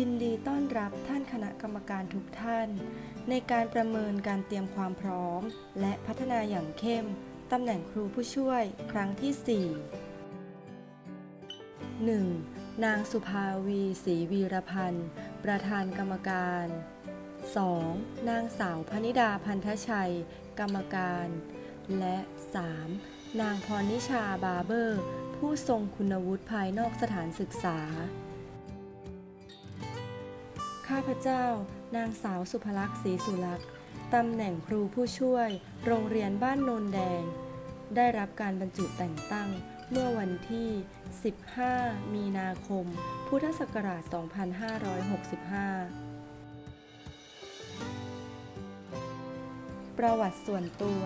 ยินดีต้อนรับท่านคณะกรรมการทุกท่าน ในการประเมินการเตรียมความพร้อม และพัฒนาอย่างเข้ม ตำแหน่งครูผู้ช่วยครั้งที่ 4 1. นางสุภาวีศรีวีรพันธ์ ประธานกรรมการ 2. นางสาวพนิดาพันธชัย กรรมการ และ 3. นางพรนิชาบาเบอร์ ผู้ทรงคุณวุฒิภายนอกสถานศึกษา ข้าพเจ้า นางสาวสุภลักษณ์ศรีสุลักษณ์ตำแหน่งครูผู้ช่วย โรงเรียนบ้านโนนแดง ได้รับการบรรจุแต่งตั้งเมื่อวันที่ 15 มีนาคม พุทธศักราช 2565 ประวัติส่วนตัว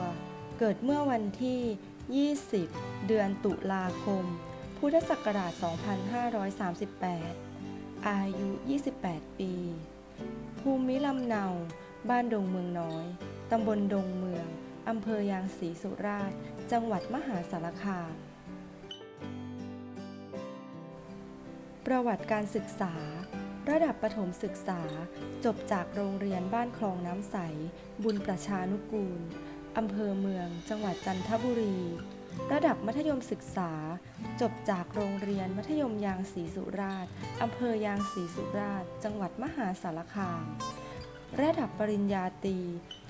เกิดเมื่อวันที่ 20 เดือนตุลาคม พุทธศักราช 2538 อายุ 28 ปี ภูมิลำเนา บ้านดงเมืองน้อย ตำบลดงเมือง อำเภอยางศรีสุราษฎร์ จังหวัดมหาสารคาม ประวัติการศึกษา ระดับประถมศึกษา จบจากโรงเรียนบ้านคลองน้ำใส บุญประชานุกูล อำเภอเมือง จังหวัดจันทบุรี ระดับมัธยมศึกษา จบจากโรงเรียนมัธยมยางศรีสุราษฎร์อำเภอยางศรีสุราษฎร์จังหวัดมหาสารคาม ระดับปริญญาตรี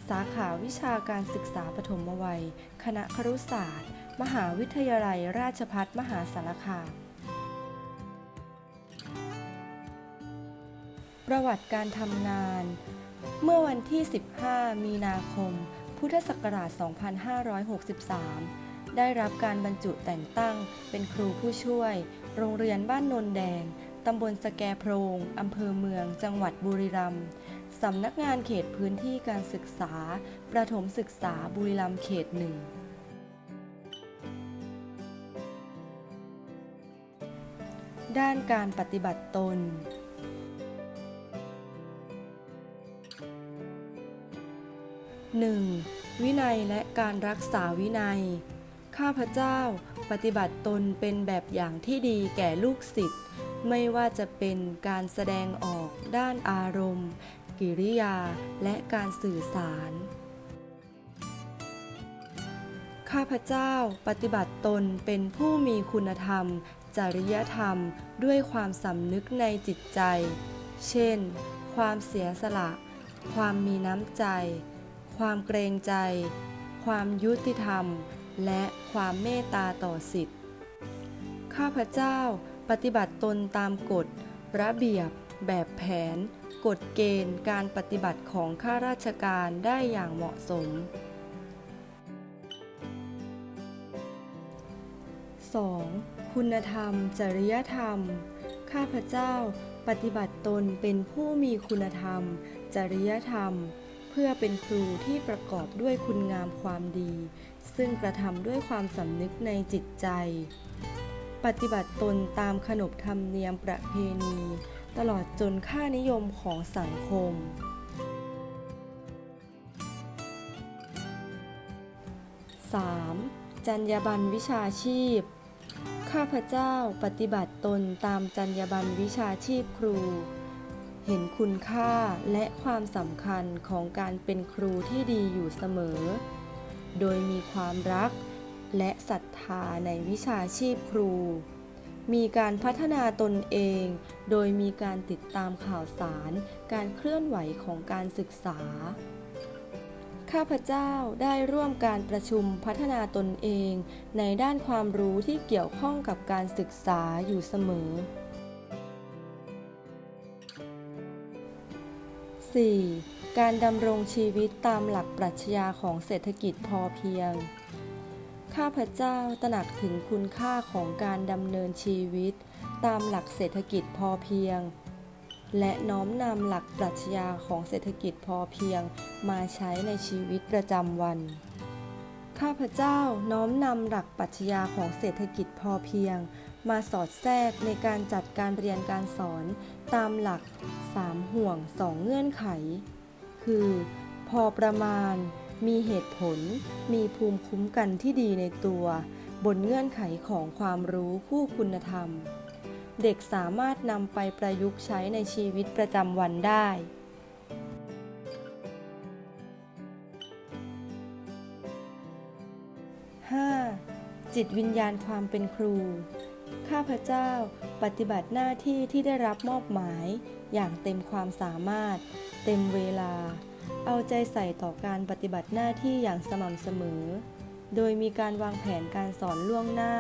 สาขาวิชาการศึกษาปฐมวัย คณะครุศาสตร์ มหาวิทยาลัยราชภัฏมหาสารคาม ประวัติการทำงาน เมื่อวันที่ 15 มีนาคม พุทธศักราช 2563 ได้รับการบรรจุแต่งตั้ง เป็นครูผู้ช่วย โรงเรียนบ้านนนแดง ตำบลสแกโพรง อำเภอเมือง จังหวัดบุรีรัมย์สำนักงานเขตพื้นที่การศึกษา ประถมศึกษาบุรีรัมย์เขตหนึ่งด้านการปฏิบัติตน 1. วินัยและการรักษาวินัย ข้าพเจ้าปฏิบัติตนเป็นแบบอย่างที่ดีแก่ลูกศิษย์ไม่ว่าจะเป็นการแสดงออกด้านอารมณ์ กิริยาและการสื่อสาร ข้าพเจ้าปฏิบัติตนเป็นผู้มีคุณธรรม จริยธรรม ด้วยความสำนึกในจิตใจ เช่น ความเสียสละ ความมีน้ำใจ ความเกรงใจ ความยุติธรรม และความเมตตาต่อสิทธิ์ข้าพเจ้าปฏิบัติตนตามกฎ ระเบียบ แบบแผน กฎเกณฑ์การปฏิบัติของข้าราชการได้อย่างเหมาะสม 2. คุณธรรม จริยธรรม ข้าพเจ้าปฏิบัติตนเป็นผู้มีคุณธรรม จริยธรรม พื่อเป็นครูที่ประกอบด้วยคุณงามความดี ซึ่งกระทำด้วยความสำนึกในจิตใจ ปฏิบัติตนตามขนบธรรมเนียมประเพณี ตลอดจนค่านิยมของสังคม 3. จรรยาบรรณวิชาชีพ ข้าพเจ้าปฏิบัติตนตามจรรยาบรรณวิชาชีพครู เห็นคุณค่าและความสำคัญของการเป็นครูที่ดีอยู่เสมอ โดยมีความรักและศรัทธาในวิชาชีพครู มีการพัฒนาตนเอง โดยมีการติดตามข่าวสาร การเคลื่อนไหวของการศึกษา ข้าพเจ้าได้ร่วมการประชุมพัฒนาตนเอง ในด้านความรู้ที่เกี่ยวข้องกับการศึกษาอยู่เสมอ 4. การดำรงชีวิตตามหลักปรัชญาของเศรษฐกิจพอเพียง ข้าพเจ้าตระหนักถึงคุณค่าของการดำเนินชีวิต ตามหลักเศรษฐกิจพอเพียง และน้อมนำหลักปรัชญาของเศรษฐกิจพอเพียงมาใช้ในชีวิตประจำวัน ข้าพเจ้าน้อมนำหลักปรัชญาของเศรษฐกิจพอเพียง มาสอดแทรกในการจัดการเรียนการสอนตามหลัก 3 ห่วง 2 เงื่อนไข คือ พอประมาณ มีเหตุผล มีภูมิคุ้มกันที่ดีในตัว บนเงื่อนไขของความรู้คู่คุณธรรม เด็กสามารถนำไปประยุกต์ใช้ในชีวิตประจำวันได้ จิตวิญญาณความเป็นครู ข้าพเจ้าปฏิบัติหน้าที่ที่ได้รับมอบหมายอย่างเต็มความสามารถ เต็มเวลา เอาใจใส่ต่อการปฏิบัติหน้าที่อย่างสม่ำเสมอ โดยมีการวางแผนการสอนล่วงหน้า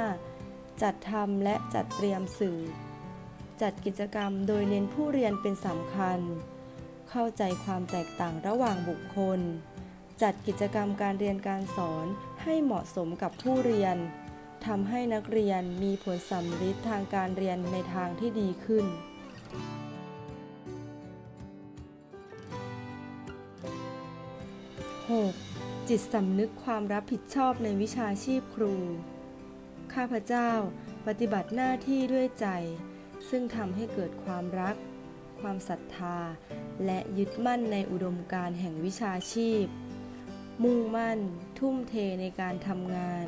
จัดทำและจัดเตรียมสื่อ จัดกิจกรรมโดยเน้นผู้เรียนเป็นสำคัญ เข้าใจความแตกต่างระหว่างบุคคลจัดกิจกรรมการเรียนการสอนให้เหมาะสมกับผู้เรียน ทำให้นักเรียนมีผลสำฤทธิ์ทางการเรียนในทางที่ดีขึ้น 6. จิตสำนึกความรับผิดชอบในวิชาชีพครู ข้าพเจ้าปฏิบัติหน้าที่ด้วยใจ ซึ่งทำให้เกิดความรัก ความศรัทธา และยึดมั่นในอุดมการแห่งวิชาชีพ มุ่งมั่น ทุ่มเทในการทำงาน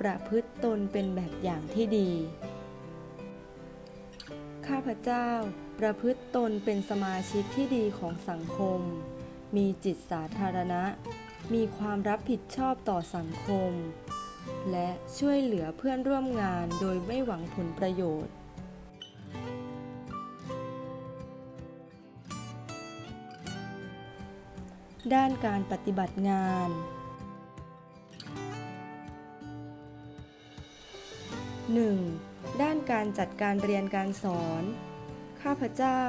ประพฤติตนเป็นแบบอย่างที่ดี ข้าพเจ้าประพฤติตนเป็นสมาชิกที่ดีของสังคม มีจิตสาธารณะ มีความรับผิดชอบต่อสังคม และช่วยเหลือเพื่อนร่วมงานโดยไม่หวังผลประโยชน์ด้านการปฏิบัติงาน 1. ด้านการจัดการเรียนการสอน ข้าพเจ้า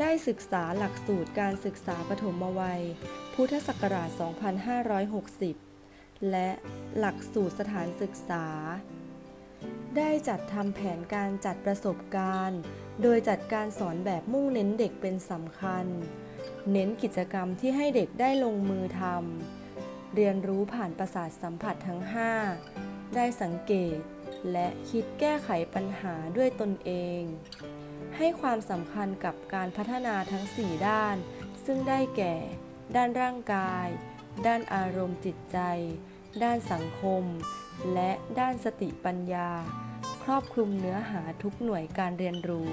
ได้ศึกษาหลักสูตรการศึกษาปฐมวัย พุทธศักราช 2560 และหลักสูตรสถานศึกษา ได้จัดทำแผนการจัดประสบการณ์ โดยจัดการสอนแบบมุ่งเน้นเด็กเป็นสำคัญ เน้นกิจกรรมที่ให้เด็กได้ลงมือทำเรียนรู้ผ่านประสาทสัมผัสทั้ง 5 ได้สังเกต และคิดแก้ไขปัญหาด้วยตนเอง ให้ความสำคัญกับการพัฒนาทั้ง 4 ด้าน ซึ่งได้แก่ ด้านร่างกาย ด้านอารมณ์จิตใจ ด้านสังคม และด้านสติปัญญา ครอบคลุมเนื้อหาทุกหน่วยการเรียนรู้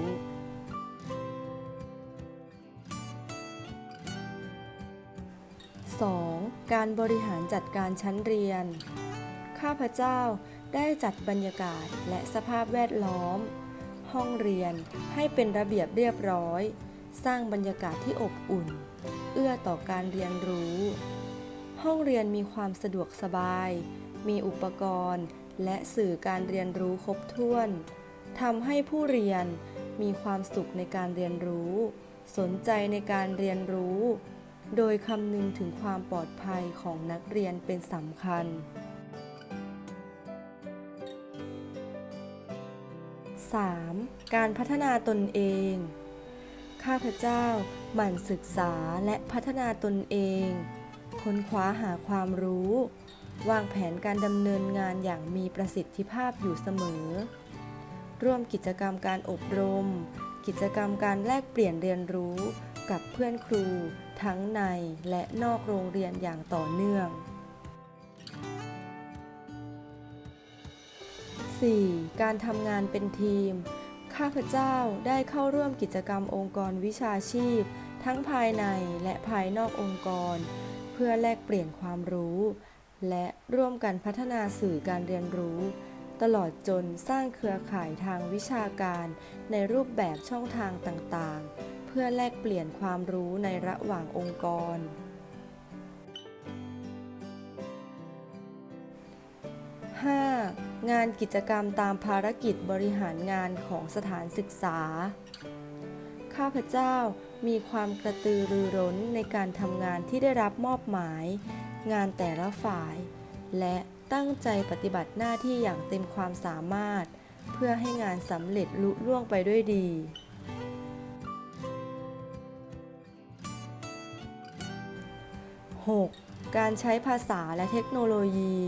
2. การบริหารจัดการชั้นเรียน ข้าพเจ้า ได้จัดบรรยากาศและสภาพแวดล้อม ห้องเรียนให้เป็นระเบียบเรียบร้อย สร้างบรรยากาศที่อบอุ่น เอื้อต่อการเรียนรู้ ห้องเรียนมีความสะดวกสบาย มีอุปกรณ์ และสื่อการเรียนรู้ครบถ้วนทำให้ผู้เรียนมีความสุขในการเรียนรู้ สนใจในการเรียนรู้ โดยคำนึงถึงความปลอดภัยของนักเรียนเป็นสำคัญ 3. การพัฒนาตนเอง ข้าพเจ้าหมั่นศึกษาและพัฒนาตนเอง ค้นคว้าหาความรู้ วางแผนการดำเนินงานอย่างมีประสิทธิภาพอยู่เสมอ ร่วมกิจกรรมการอบรม กิจกรรมการแลกเปลี่ยนเรียนรู้กับเพื่อนครู ทั้งในและนอกโรงเรียนอย่างต่อเนื่อง 4. การทำงานเป็นทีม ข้าพเจ้าได้เข้าร่วมกิจกรรมองค์กรวิชาชีพ ทั้งภายในและภายนอกองค์กร เพื่อแลกเปลี่ยนความรู้ และร่วมกันพัฒนาสื่อการเรียนรู้ ตลอดจนสร้างเครือข่ายทางวิชาการในรูปแบบช่องทางต่างๆ เพื่อแลกเปลี่ยนความรู้ในระหว่างองค์กร 5. งานกิจกรรมตามภารกิจบริหารงานของสถานศึกษา ข้าพเจ้ามีความกระตือรือร้นในการทำงานที่ได้รับมอบหมาย งานแต่ละฝ่าย และตั้งใจปฏิบัติหน้าที่อย่างเต็มความสามารถ เพื่อให้งานสำเร็จลุล่วงไปด้วยดี 6. การใช้ภาษาและเทคโนโลยี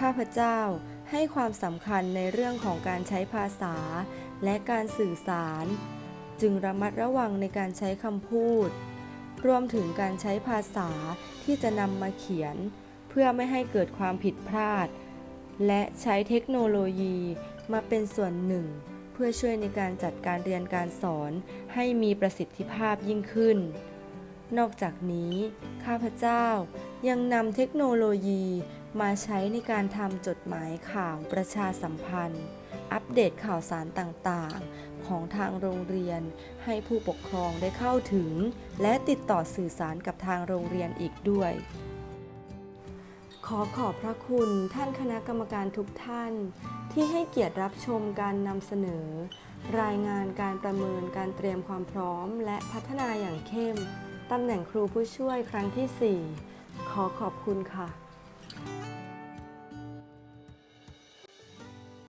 ข้าพเจ้าให้ความสำคัญในเรื่องของการใช้ภาษา และการสื่อสาร จึงระมัดระวังในการใช้คำพูด รวมถึงการใช้ภาษาที่จะนำมาเขียน เพื่อไม่ให้เกิดความผิดพลาด และใช้เทคโนโลยีมาเป็นส่วนหนึ่ง เพื่อช่วยในการจัดการเรียนการสอนให้มีประสิทธิภาพยิ่งขึ้น นอกจากนี้ ข้าพเจ้ายังนำเทคโนโลยี มาใช้ในการทำจดหมายข่าวประชาสัมพันธ์ อัปเดตข่าวสารต่างๆ ของทางโรงเรียน ให้ผู้ปกครองได้เข้าถึง และติดต่อสื่อสารกับทางโรงเรียนอีกด้วย ขอขอบพระคุณท่านคณะกรรมการทุกท่าน ที่ให้เกียรติรับชมการนำเสนอ รายงานการประเมินการเตรียมความพร้อม และพัฒนาอย่างเข้มตำแหน่งครูผู้ช่วยครั้งที่ 4 ขอขอบคุณค่ะ